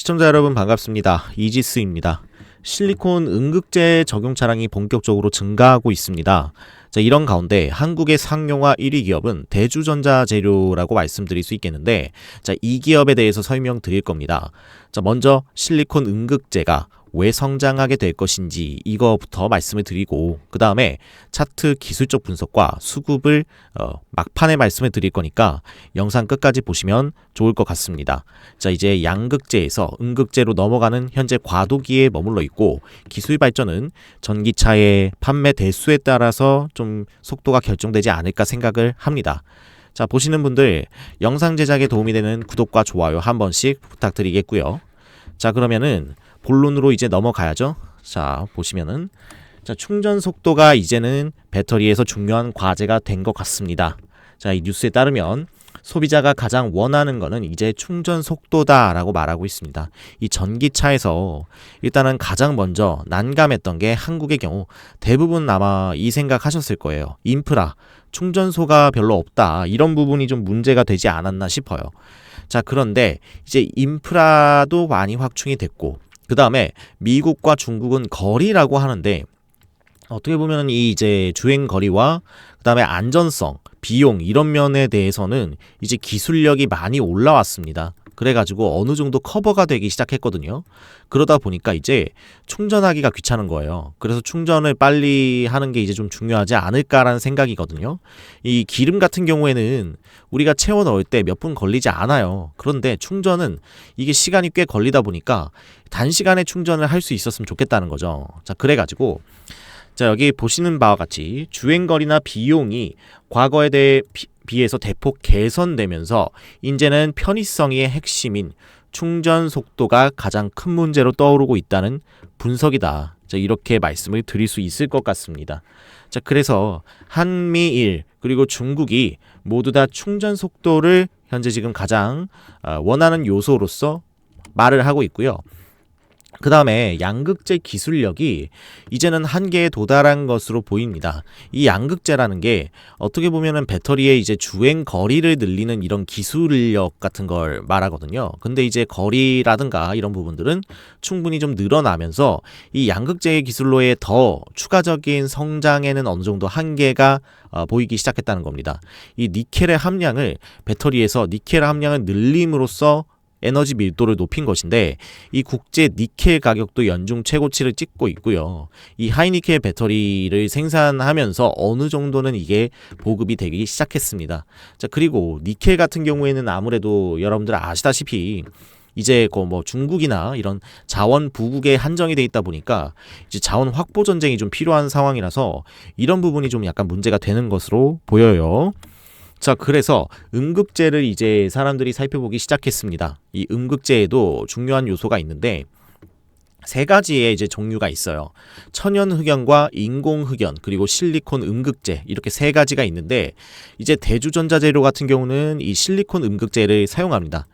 시청자 여러분 반갑습니다. 이지스입니다. 실리콘 응급제 적용 차량이 본격적으로 증가하고 있습니다. 자, 이런 가운데 한국의 상용화 1위 기업은 대주전자 재료라고 말씀드릴 수 있겠는데, 자, 이 기업에 대해서 설명드릴 겁니다. 자, 먼저 실리콘 응급제가 왜 성장하게 될 것인지 이거부터 말씀을 드리고 그 다음에 차트 기술적 분석과 수급을 어, 막판에 말씀을 드릴 거니까 영상 끝까지 보시면 좋을 것 같습니다. 자 이제 양극재에서 음극재로 넘어가는 현재 과도기에 머물러 있고 기술 발전은 전기차의 판매 대수에 따라서 좀 속도가 결정되지 않을까 생각을 합니다. 자 보시는 분들 영상 제작에 도움이 되는 구독과 좋아요 한 번씩 부탁드리겠고요. 자 그러면은 본론으로 이제 넘어가야죠. 자, 보시면은 자, 충전 속도가 이제는 배터리에서 중요한 과제가 된 것 같습니다. 자, 이 뉴스에 따르면 소비자가 가장 원하는 거는 이제 충전 속도다라고 말하고 있습니다. 이 전기차에서 일단은 가장 먼저 난감했던 게 한국의 경우 대부분 아마 이 생각하셨을 거예요. 인프라, 충전소가 별로 없다. 이런 부분이 좀 문제가 되지 않았나 싶어요. 자, 그런데 이제 인프라도 많이 확충이 됐고 그 다음에 미국과 중국은 거리라고 하는데 어떻게 보면 이 이제 주행 거리와 그 다음에 안전성, 비용 이런 면에 대해서는 이제 기술력이 많이 올라왔습니다. 그래가지고 어느 정도 커버가 되기 시작했거든요. 그러다 보니까 이제 충전하기가 귀찮은 거예요. 그래서 충전을 빨리 하는 게 이제 좀 중요하지 않을까라는 생각이거든요. 이 기름 같은 경우에는 우리가 채워 넣을 때 몇 분 걸리지 않아요. 그런데 충전은 이게 시간이 꽤 걸리다 보니까 단시간에 충전을 할 수 있었으면 좋겠다는 거죠. 자, 그래가지고 자, 여기 보시는 바와 같이 주행거리나 비용이 과거에 대해 비, 비해서 대폭 개선되면서 이제는 편의성의 핵심인 충전 속도가 가장 큰 문제로 떠오르고 있다는 분석이다. 자, 이렇게 말씀을 드릴 수 있을 것 같습니다. 자, 그래서 한미일 그리고 중국이 모두 다 충전 속도를 현재 지금 가장 어, 원하는 요소로서 말을 하고 있고요. 그 다음에 양극재 기술력이 이제는 한계에 도달한 것으로 보입니다. 이 양극재라는 게 어떻게 보면은 배터리의 이제 주행 거리를 늘리는 이런 기술력 같은 걸 말하거든요. 근데 이제 거리라든가 이런 부분들은 충분히 좀 늘어나면서 이 양극재의 기술로의 더 추가적인 성장에는 어느 정도 한계가 어, 보이기 시작했다는 겁니다. 이 니켈의 함량을 배터리에서 니켈 함량을 늘림으로써 에너지 밀도를 높인 것인데 이 국제 니켈 가격도 연중 최고치를 찍고 있고요. 이 하이니켈 배터리를 생산하면서 어느 정도는 이게 보급이 되기 시작했습니다. 자, 그리고 니켈 같은 경우에는 아무래도 여러분들 아시다시피 이제 그뭐 중국이나 이런 자원 부국에 한정이 돼 있다 보니까 이제 자원 확보 전쟁이 좀 필요한 상황이라서 이런 부분이 좀 약간 문제가 되는 것으로 보여요. 자, 그래서 음극재를 이제 사람들이 살펴보기 시작했습니다. 이 음극재에도 중요한 요소가 있는데 세 가지의 이제 종류가 있어요. 천연 흑연과 인공 흑연 그리고 실리콘 음극재 이렇게 세 가지가 있는데 이제 대주전자 재료 같은 경우는 이 실리콘 음극재를 사용합니다.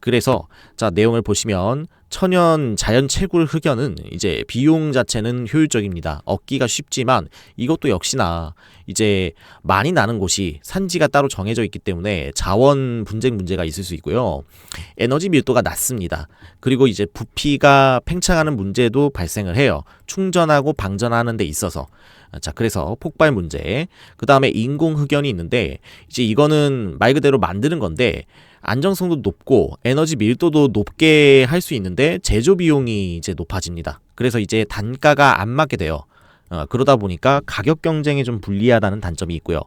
그래서 자 내용을 보시면 천연 자연 채굴 흑연은 이제 비용 자체는 효율적입니다. 얻기가 쉽지만 이것도 역시나 이제 많이 나는 곳이 산지가 따로 정해져 있기 때문에 자원 분쟁 문제가 있을 수 있고요. 에너지 밀도가 낮습니다. 그리고 이제 부피가 팽창하는 문제도 발생을 해요. 충전하고 방전하는 데 있어서. 자, 그래서 폭발 문제. 그 다음에 인공 흑연이 있는데, 이제 이거는 말 그대로 만드는 건데, 안정성도 높고 에너지 밀도도 높게 할 수 있는 데 제조 비용이 이제 높아집니다. 그래서 이제 단가가 안 맞게 돼요. 어, 그러다 보니까 가격 경쟁에 좀 불리하다는 단점이 있고요.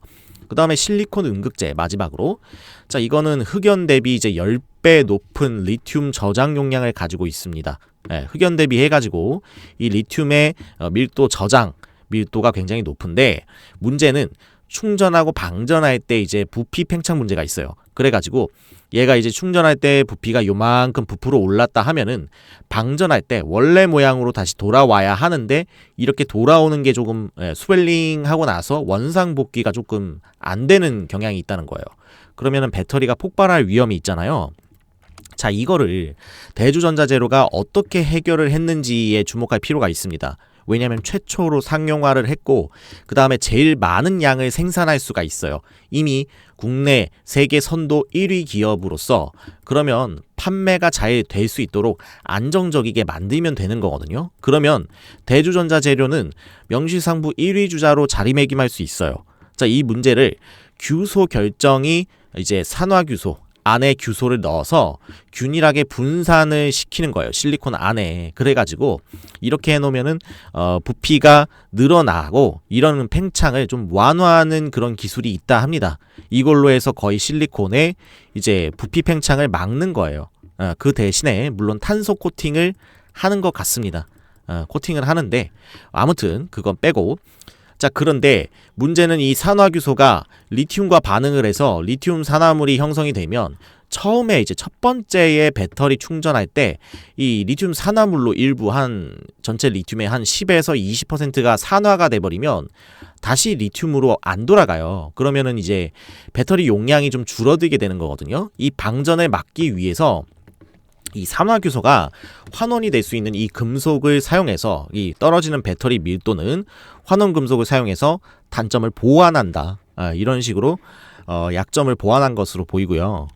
그 다음에 실리콘 음극재 마지막으로 자 이거는 흑연 대비 이제 10배 높은 리튬 저장 용량을 가지고 있습니다. 네, 흑연 대비 해가지고 이 리튬의 어, 밀도 저장 밀도가 굉장히 높은데 문제는 충전하고 방전할 때 이제 부피 팽창 문제가 있어요. 그래가지고 얘가 이제 충전할 때 부피가 요만큼 부풀어 올랐다 하면은 방전할 때 원래 모양으로 다시 돌아와야 하는데 이렇게 돌아오는 게 조금 예, 스웰링 하고 나서 원상 복귀가 조금 안 되는 경향이 있다는 거예요. 그러면은 배터리가 폭발할 위험이 있잖아요. 자, 이거를 대주전자재료가 어떻게 해결을 했는지에 주목할 필요가 있습니다. 왜냐하면 최초로 상용화를 했고 그 다음에 제일 많은 양을 생산할 수가 있어요. 이미 국내 세계 선도 1위 기업으로서 그러면 판매가 잘 될 수 있도록 안정적이게 만들면 되는 거거든요. 그러면 대주전자 재료는 명시상부 1위 주자로 자리매김할 수 있어요. 자, 이 문제를 규소 결정이 이제 산화규소 안에 규소를 넣어서 균일하게 분산을 시키는 거예요. 실리콘 안에. 그래가지고 이렇게 해놓으면은 어, 부피가 늘어나고 이런 팽창을 좀 완화하는 그런 기술이 있다 합니다. 이걸로 해서 거의 실리콘에 이제 부피 팽창을 막는 거예요. 어, 그 대신에 물론 탄소 코팅을 하는 것 같습니다. 어, 코팅을 하는데 아무튼 그건 빼고 자, 그런데 문제는 이 산화규소가 리튬과 반응을 해서 리튬 산화물이 형성이 되면 처음에 이제 첫 번째의 배터리 충전할 때 이 리튬 산화물로 일부 한 전체 리튬의 한 10에서 20%가 산화가 돼 버리면 다시 리튬으로 안 돌아가요. 그러면은 이제 배터리 용량이 좀 줄어들게 되는 거거든요. 이 방전을 막기 위해서 이 산화규소가 환원이 될 수 있는 이 금속을 사용해서 이 떨어지는 배터리 밀도는 환원 금속을 사용해서 단점을 보완한다. 아, 이런 식으로 어, 약점을 보완한 것으로 보이고요.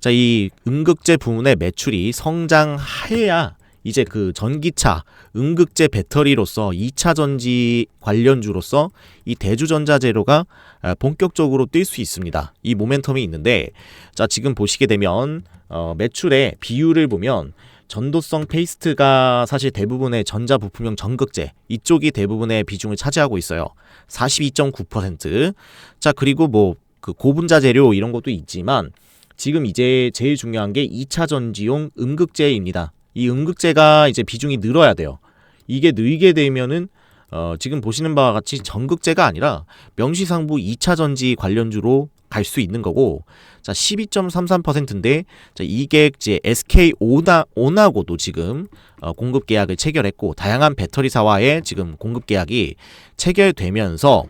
자, 이 음극재 부문의 매출이 성장해야 이제 그 전기차 음극재 배터리로서 2차 전지 관련주로서 이 대주전자 재료가 아, 본격적으로 뛸 수 있습니다. 이 모멘텀이 있는데 자, 지금 보시게 되면 어, 매출의 비율을 보면 전도성 페이스트가 사실 대부분의 전자 부품용 전극재 이쪽이 대부분의 비중을 차지하고 있어요. 42.9%. 자, 그리고 뭐 그 고분자 재료 이런 것도 있지만 지금 이제 제일 중요한 게 2차 전지용 음극재입니다. 이 음극재가 이제 비중이 늘어야 돼요. 이게 늘게 되면은 어, 지금 보시는 바와 같이 전극재가 아니라 명시상부 2차 전지 관련주로 갈 수 있는 거고 자 12.33%인데 자 이게 이제 SK 오나 오나고도 지금 어, 공급 계약을 체결했고 다양한 배터리사와의 지금 공급 계약이 체결되면서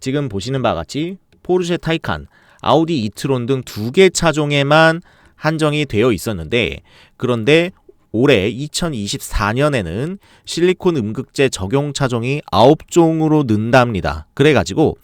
지금 보시는 바와 같이 포르쉐 타이칸, 아우디 이트론 등 두 개 차종에만 한정이 되어 있었는데 그런데 올해 2024년에는 실리콘 음극재 적용 차종이 9종으로 는답니다. 그래가지고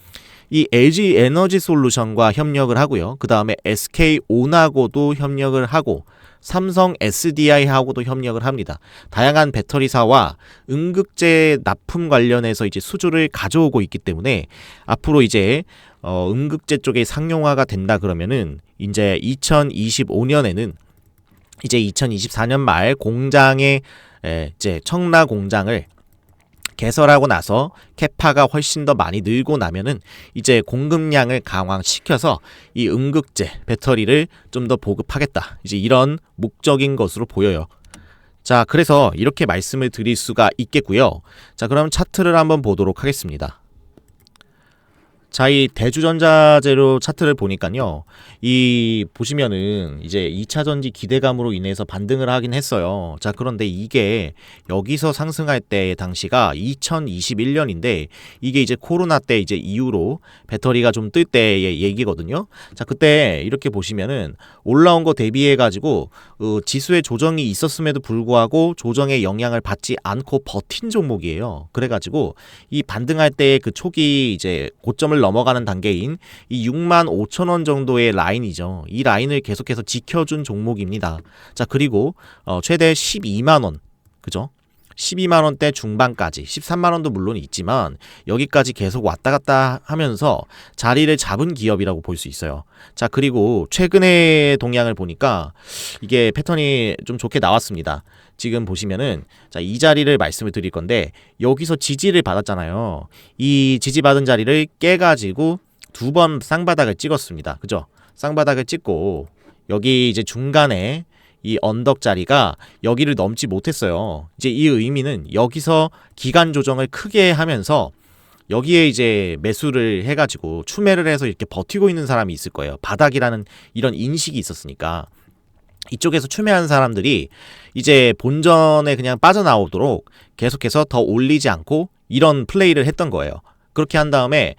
이 LG 에너지 솔루션과 협력을 하고요. 그 다음에 SK 오나고도 협력을 하고 삼성 SDI하고도 협력을 합니다. 다양한 배터리사와 음극재 납품 관련해서 이제 수주를 가져오고 있기 때문에 앞으로 이제 어, 음극재 쪽에 상용화가 된다 그러면은 이제 2025년에는 이제 2024년 말 공장에 에, 이제 청라 공장을 개설하고 나서 캐파가 훨씬 더 많이 늘고 나면은 이제 공급량을 강화시켜서 이 음극재 배터리를 좀 더 보급하겠다. 이제 이런 목적인 것으로 보여요. 자, 그래서 이렇게 말씀을 드릴 수가 있겠고요. 자, 그럼 차트를 한번 보도록 하겠습니다. 자, 이 대주전자재료 차트를 보니까요. 이 보시면은 이제 2차 전지 기대감으로 인해서 반등을 하긴 했어요. 자, 그런데 이게 여기서 상승할 때 당시가 2021년인데 이게 이제 코로나 때 이제 이후로 배터리가 좀 뜰 때의 얘기거든요. 자, 그때 이렇게 보시면은 올라온 거 대비해 가지고 어, 지수의 조정이 있었음에도 불구하고 조정의 영향을 받지 않고 버틴 종목이에요. 그래 가지고 이 반등할 때의 그 초기 이제 고점을 넘어가는 단계인 이 6만 5천 원 정도의 라인이죠. 이 라인을 계속해서 지켜준 종목입니다. 자 그리고 어, 최대 12만 원 그죠? 12만 원대 중반까지 13만 원도 물론 있지만 여기까지 계속 왔다 갔다 하면서 자리를 잡은 기업이라고 볼 수 있어요. 자, 그리고 최근의 동향을 보니까 이게 패턴이 좀 좋게 나왔습니다. 지금 보시면은 자, 이 자리를 말씀을 드릴 건데 여기서 지지를 받았잖아요. 이 지지받은 자리를 깨 가지고 두 번 쌍바닥을 찍었습니다. 그죠? 쌍바닥을 찍고 여기 이제 중간에 이 언덕 자리가 여기를 넘지 못했어요. 이제 이 의미는 여기서 기간 조정을 크게 하면서 여기에 이제 매수를 해가지고 추매를 해서 이렇게 버티고 있는 사람이 있을 거예요. 바닥이라는 이런 인식이 있었으니까. 이쪽에서 추매한 사람들이 이제 본전에 그냥 빠져나오도록 계속해서 더 올리지 않고 이런 플레이를 했던 거예요. 그렇게 한 다음에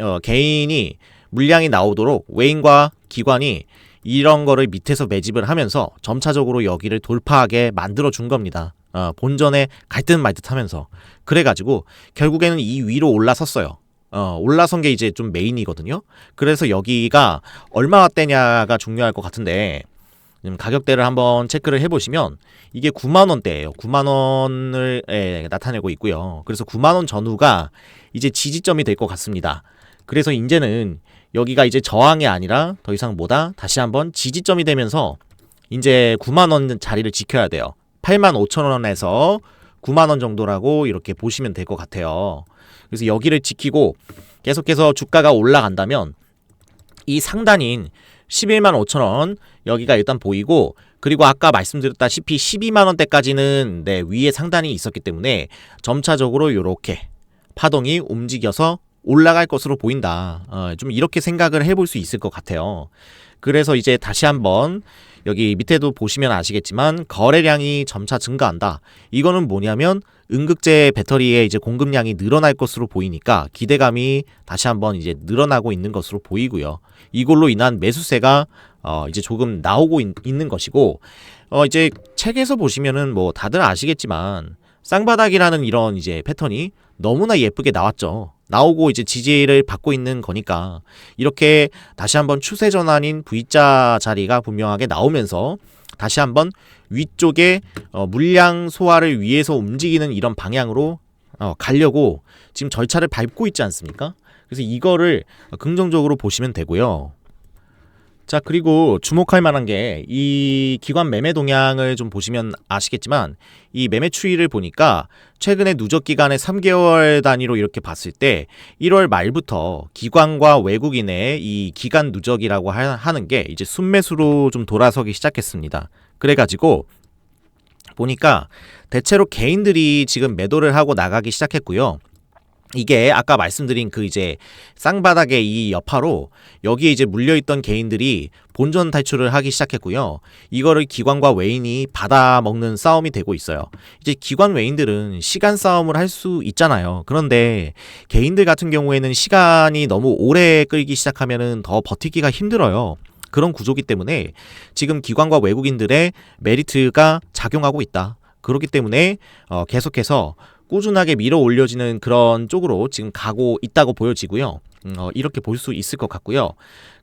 어, 개인이 물량이 나오도록 외인과 기관이 이런 거를 밑에서 매집을 하면서 점차적으로 여기를 돌파하게 만들어 준 겁니다. 어, 본전에 갈듯 말듯 하면서 그래가지고 결국에는 이 위로 올라섰어요. 어, 올라선 게 이제 좀 메인이거든요. 그래서 여기가 얼마대냐가 중요할 것 같은데 가격대를 한번 체크를 해보시면 이게 9만 원대예요. 9만 원을 예, 나타내고 있고요. 그래서 9만 원 전후가 이제 지지점이 될 것 같습니다. 그래서 이제는 여기가 이제 저항이 아니라 더 이상 뭐다 다시 한번 지지점이 되면서 이제 9만 원 자리를 지켜야 돼요. 8만 5천 원에서 9만 원 정도라고 이렇게 보시면 될 것 같아요. 그래서 여기를 지키고 계속해서 주가가 올라간다면 이 상단인 11만 5천 원 여기가 일단 보이고 그리고 아까 말씀드렸다시피 12만 원대까지는 네, 위에 상단이 있었기 때문에 점차적으로 이렇게 파동이 움직여서 올라갈 것으로 보인다. 어, 좀 이렇게 생각을 해볼 수 있을 것 같아요. 그래서 이제 다시 한번 여기 밑에도 보시면 아시겠지만 거래량이 점차 증가한다. 이거는 뭐냐면 응급제 배터리의 이제 공급량이 늘어날 것으로 보이니까 기대감이 다시 한번 이제 늘어나고 있는 것으로 보이고요. 이걸로 인한 매수세가 어 이제 조금 나오고 있, 는 것이고 어 이제 책에서 보시면은 뭐 다들 아시겠지만 쌍바닥이라는 이런 이제 패턴이 너무나 예쁘게 나왔죠. 나오고 이제 지지를 받고 있는 거니까 이렇게 다시 한번 추세 전환인 V자 자리가 분명하게 나오면서 다시 한번 위쪽에 어, 물량 소화를 위해서 움직이는 이런 방향으로 어, 가려고 지금 절차를 밟고 있지 않습니까? 그래서 이거를 긍정적으로 보시면 되고요. 자, 그리고 주목할 만한 게 이 기관 매매 동향을 좀 보시면 아시겠지만 이 매매 추이를 보니까 최근에 누적 기간의 3개월 단위로 이렇게 봤을 때 1월 말부터 기관과 외국인의 이 기간 누적이라고 하는 게 이제 순매수로 좀 돌아서기 시작했습니다. 그래가지고 보니까 대체로 개인들이 지금 매도를 하고 나가기 시작했고요. 이게 아까 말씀드린 그 이제 쌍바닥의 이 여파로 여기에 이제 물려있던 개인들이 본전 탈출을 하기 시작했고요. 이거를 기관과 외인이 받아먹는 싸움이 되고 있어요. 이제 기관 외인들은 시간 싸움을 할 수 있잖아요. 그런데 개인들 같은 경우에는 시간이 너무 오래 끌기 시작하면은 더 버티기가 힘들어요. 그런 구조기 때문에 지금 기관과 외국인들의 메리트가 작용하고 있다. 그렇기 때문에 어, 계속해서 꾸준하게 밀어 올려지는 그런 쪽으로 지금 가고 있다고 보여지고요. 음, 어, 이렇게 볼 수 있을 것 같고요.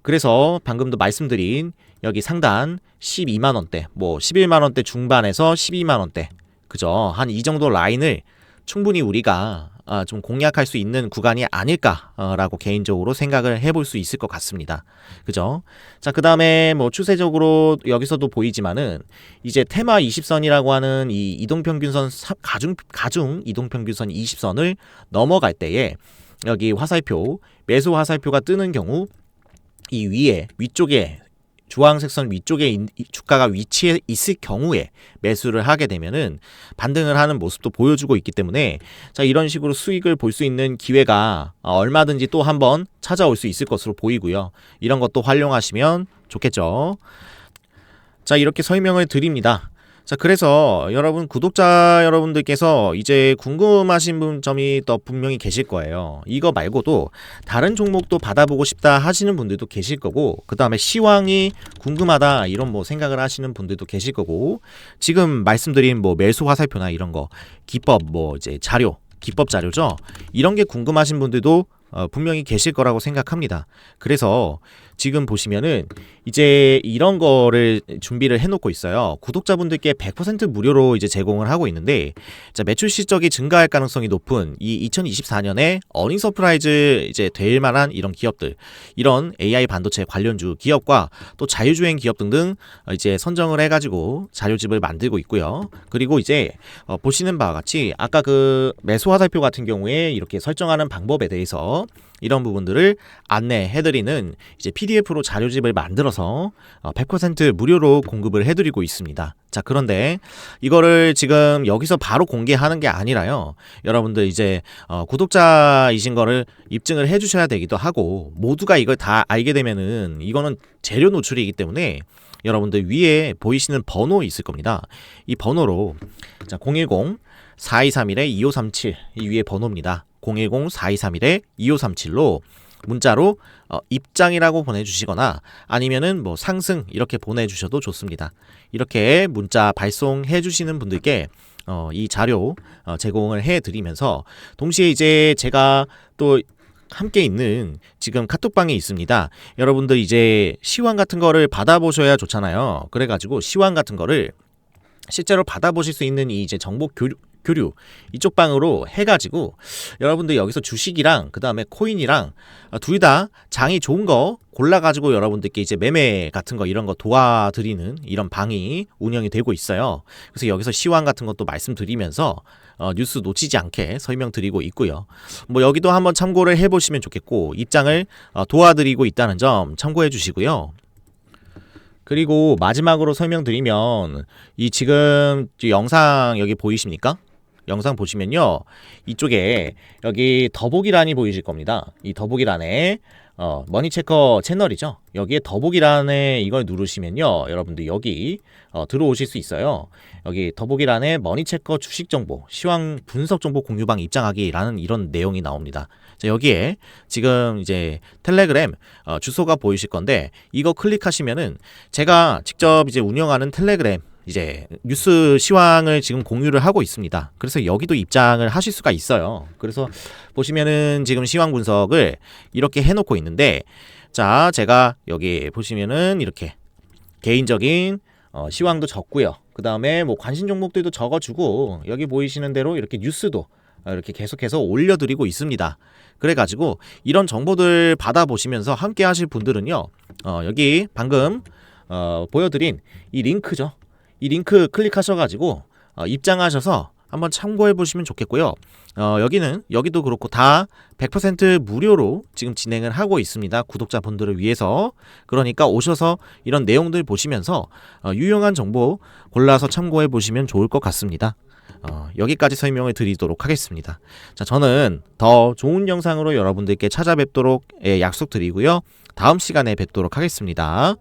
그래서 방금도 말씀드린 여기 상단 12만 원대, 뭐 11만 원대 중반에서 12만 원대, 그죠? 한 이 정도 라인을 충분히 우리가 아, 좀 공략할 수 있는 구간이 아닐까라고 개인적으로 생각을 해볼 수 있을 것 같습니다. 그죠? 자, 그 다음에 뭐 추세적으로 여기서도 보이지만은 이제 테마 20선이라고 하는 이 이동평균선 가중, 가중 이동평균선 20선을 넘어갈 때에 여기 화살표, 매수 화살표가 뜨는 경우 이 위에 위쪽에 주황색 선 위쪽에 주가가 위치해 있을 경우에 매수를 하게 되면은 반등을 하는 모습도 보여주고 있기 때문에 자 이런 식으로 수익을 볼 수 있는 기회가 어, 얼마든지 또 한번 찾아올 수 있을 것으로 보이고요. 이런 것도 활용하시면 좋겠죠. 자 이렇게 설명을 드립니다. 자, 그래서 여러분 구독자 여러분들께서 이제 궁금하신 점이 더 분명히 계실 거예요. 이거 말고도 다른 종목도 받아보고 싶다 하시는 분들도 계실 거고, 그 다음에 시황이 궁금하다 이런 뭐 생각을 하시는 분들도 계실 거고, 지금 말씀드린 뭐 매수 화살표나 이런 거, 기법 뭐 이제 자료, 기법 자료죠. 이런 게 궁금하신 분들도 어, 분명히 계실 거라고 생각합니다. 그래서 지금 보시면은 이제 이런 거를 준비를 해놓고 있어요. 구독자분들께 100% 무료로 이제 제공을 하고 있는데 자, 매출 실적이 증가할 가능성이 높은 이 2024년에 어닝 서프라이즈 이제 될 만한 이런 기업들, 이런 AI 반도체 관련주 기업과 또 자유주행 기업 등등 이제 선정을 해가지고 자료집을 만들고 있고요. 그리고 이제 어, 보시는 바와 같이 아까 그 매수 화 살표 같은 경우에 이렇게 설정하는 방법에 대해서 이런 부분들을 안내해드리는 이제 PDF로 자료집을 만들어서 100% 어, 무료로 공급을 해드리고 있습니다. 자, 그런데 이거를 지금 여기서 바로 공개하는 게 아니라요. 여러분들 이제 어, 구독자이신 거를 입증을 해주셔야 되기도 하고 모두가 이걸 다 알게 되면은 이거는 재료 노출이기 때문에 여러분들 위에 보이시는 번호 있을 겁니다. 이 번호로 자, 010 4231-2537 이 위에 번호입니다. 010-4231-2537로 문자로 어, 입장이라고 보내주시거나 아니면은 뭐 상승 이렇게 보내주셔도 좋습니다. 이렇게 문자 발송해 주시는 분들께 어, 이 자료 어, 제공을 해드리면서 동시에 이제 제가 또 함께 있는 지금 카톡방이 있습니다. 여러분들 이제 시황 같은 거를 받아보셔야 좋잖아요. 그래가지고 시황 같은 거를 실제로 받아보실 수 있는 이 이제 정보 교류, 교류 이쪽 방으로 해가지고 여러분들 여기서 주식이랑 그 다음에 코인이랑 어, 둘다 장이 좋은 거 골라가지고 여러분들께 이제 매매 같은 거 이런 거 도와드리는 이런 방이 운영이 되고 있어요. 그래서 여기서 시황 같은 것도 말씀드리면서 어, 뉴스 놓치지 않게 설명드리고 있고요. 뭐 여기도 한번 참고를 해보시면 좋겠고 입장을 어, 도와드리고 있다는 점 참고해 주시고요. 그리고 마지막으로 설명드리면 이 지금 이 영상 여기 보이십니까? 영상 보시면요 이쪽에 여기 더보기란이 보이실 겁니다. 이 더보기란에 어, 머니체커 채널이죠. 여기에 더보기란에 이걸 누르시면요 여러분들 여기 어, 들어오실 수 있어요. 여기 더보기란에 머니체커 주식 정보, 시황 분석 정보 공유방 입장하기라는 이런 내용이 나옵니다. 자, 여기에 지금 이제 텔레그램 어, 주소가 보이실 건데 이거 클릭하시면은 제가 직접 이제 운영하는 텔레그램 이제 뉴스 시황을 지금 공유를 하고 있습니다. 그래서 여기도 입장을 하실 수가 있어요. 그래서 보시면은 지금 시황 분석을 이렇게 해놓고 있는데 자 제가 여기 보시면은 이렇게 개인적인 어, 시황도 적고요. 그 다음에 뭐 관심 종목들도 적어주고 여기 보이시는 대로 이렇게 뉴스도 어, 이렇게 계속해서 올려드리고 있습니다. 그래가지고 이런 정보들 받아보시면서 함께 하실 분들은요, 어, 여기 방금 어, 보여드린 이 링크죠. 이 링크 클릭하셔가지고 어, 입장하셔서 한번 참고해 보시면 좋겠고요. 어, 여기는 여기도 그렇고 다 100% 무료로 지금 진행을 하고 있습니다. 구독자분들을 위해서. 그러니까 오셔서 이런 내용들 보시면서 어, 유용한 정보 골라서 참고해 보시면 좋을 것 같습니다. 어, 여기까지 설명을 드리도록 하겠습니다. 자, 저는 더 좋은 영상으로 여러분들께 찾아뵙도록 예, 약속드리고요. 다음 시간에 뵙도록 하겠습니다.